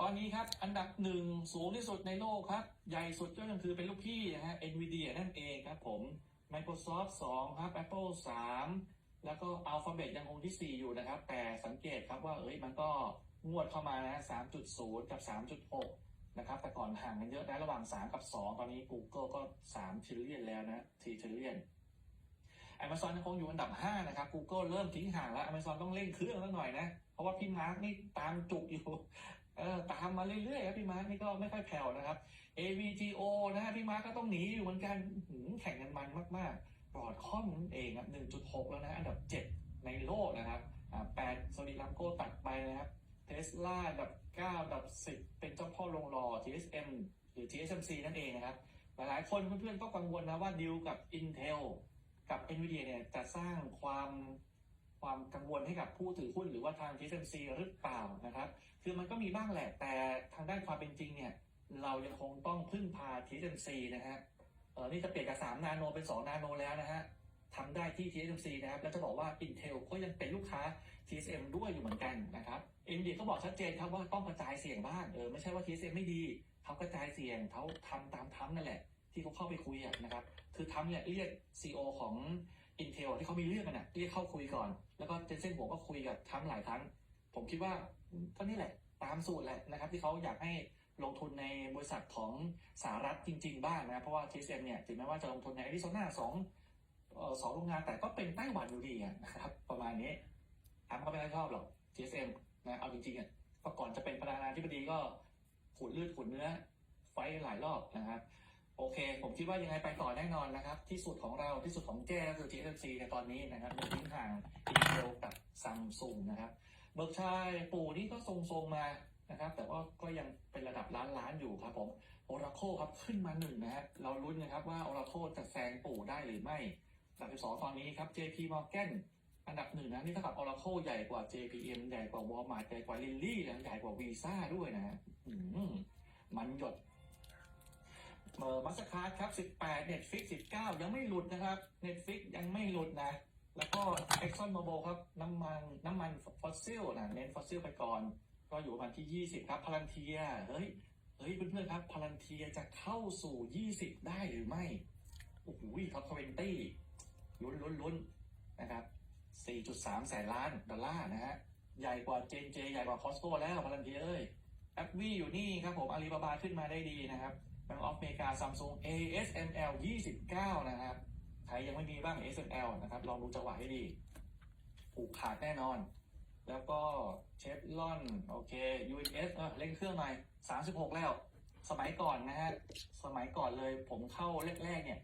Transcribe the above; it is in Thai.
ตอนนี้ครับอันดับหนึ่งสูงที่สุดในโลกครับ ใหญ่สุดก็ยังคือเป็นลูกพี่นะฮะ NVIDIA นั่นเองครับผม Microsoft 2 ครับ Apple 3 แล้วก็ Alphabet ยังคงที่ 4 อยู่นะครับ แต่สังเกตครับว่าเอ้ยมันก็งวดเข้ามานะ3.0 กับ 3.6 นะครับ แต่ก่อนห่างกันเยอะนะระหว่าง 3 กับ 2 ตอนนี้ Google ก็3ทริลเลียนแล้วนะ4ทริลเลียน Amazon ยังคงอยู่อันดับ 5 นะครับ Google เริ่มทิ้งห่างแล้ว Amazon ต้องเร่งเครื่องแล้วหน่อยนะ เพราะว่าพี่มาร์กนี่ตามจุกอยู่ เออตามมาเรื่อยๆครับพี่มาร์กนี่ก็ไม่ค่อยแผ่วนะครับ AVGO นะฮะพี่มาร์กก็ต้องหนีอยู่เหมือนกันแข่งกันมันมากๆปลอดคอมนั่นเองครับ 1.6 แล้วนะอันดับ 7 ในโลกนะครับอ่า8โซลิลัมโกตัดไปนะครับเทสลาอันดับ9อันดับ 10 เป็นเจ้าพ่อโรงรอ TSM หรือ TSMC นั่นเองนะครับ หลายๆคนเพื่อนๆก็กังวลนะว่าดีลกับ Intel กับ NVIDIA เนี่ยจะสร้างความ ความกังวลให้กับผู้ถือหุ้นหรือว่าทาง TSMC หรือเปล่านะครับ คือมันก็มีบ้างแหละ แต่ทางด้านความเป็นจริงเนี่ย เรายังคงต้องพึ่งพา TSMC นะฮะเออนี่จะเปลี่ยนจาก3นาโนเป็น 2 นาโนแล้วนะฮะทำได้ที่ TSMC นะครับ แล้วจะบอกว่า Intel ก็ยังเป็นลูกค้า TSM ด้วยอยู่เหมือนกันนะครับ NVIDIA ก็บอกชัดเจนครับว่าต้องกระจายเสียงบ้าง เออไม่ใช่ว่า TSM ไม่ดี เขากระจายเสียงเขาทำตามทำนั่นแหละ ที่เขาเข้าไปคุยนะครับ คือทำเนี่ยเรียก CEO ของ Intel ที่เขามีเรื่องกันนะเรียกเข้าคุยก่อน แล้วก็เจนเซนหัวก็คุยกับทำหลายครั้ง ผมคิดว่าก็นี่แหละ ตามสูตรแหละนะครับ ที่เขาอยากให้ลงทุนในบริษัทของสหรัฐจริง ๆ บ้างนะ เพราะว่า TSM เนี่ยถึงแม้ว่าจะลงทุนในอริโซนาสองสองโรงงานแต่ก็เป็นไต้หวันอยู่ดีนะครับ ประมาณนี้ทำก็ไม่ค่อยชอบหรอก TSM นะเอาจริงๆอะก่อนจะเป็นประธานาธิบดีก็ขูดเลือดขูดเนื้อไฟหลายรอบนะครับ โอเค ผมคิดว่ายังไงไปต่อแน่นอนนะครับ ที่สุดของเราที่สุดของแจ้ก็คือ TSMC ในตอนนี้นะครับมีทิ้งห่าง Intel กับ Samsung นะครับ เบิร์กชัยปู่นี่ก็ทรงๆมานะครับ แต่ว่าก็ยังเป็นระดับล้านล้านอยู่ครับผม Oracle ครับขึ้นมาหนึ่งนะฮะเราลุ้นนะครับว่า Oracle จะแซงปู่ได้หรือไม่อันดับสองตอนนี้ครับ JP Morgan อันดับหนึ่งนะนี่เท่ากับ Oracle ใหญ่กว่า JPM ใหญ่กว่า Walmart ใหญ่กว่า Lilly นะใหญ่กว่า Visa ด้วยนะฮะมมันหยด เออมาสคาร์ดครับ 18 Netflix 19 ยังไม่หลุดนะครับ Netflix ยังไม่หลุดนะ แล้วก็ Exxon Mobil ครับ น้ำมันน้ำมันฟอสซิลนะเน้นฟอสซิลไปก่อน ก็อยู่ประมาณที่ 20 ครับพลันเทียเฮ้ยเฮ้ยเพื่อนๆครับพลันเทียจะเข้าสู่ 20 ได้หรือไม่โอ้โหท็อปทเวนตี้ลุ้นลุ้นลุ้นนะครับ 4.3 แสนล้านดอลลาร์นะฮะ ใหญ่กว่าเจนเจใหญ่กว่าคอสโก้แล้วพลันเทียเอ้ยแอปวีอยู่นี่ครับผมอาลีบาบาขึ้นมาได้ดีนะครับ แบงก์ออฟอเมริกาซัมซุง ASML 29 นะครับ ใครยังไม่มีบ้าง ASML นะครับ ลองดูจังหวะให้ดี ผูกขาดแน่นอน แล้วก็เชฟลอน โอเค UNS เออเร่นเครื่องหน่อย36 แล้ว สมัยก่อนนะฮะ สมัยก่อนเลยผมเข้าแรกๆเนี่ย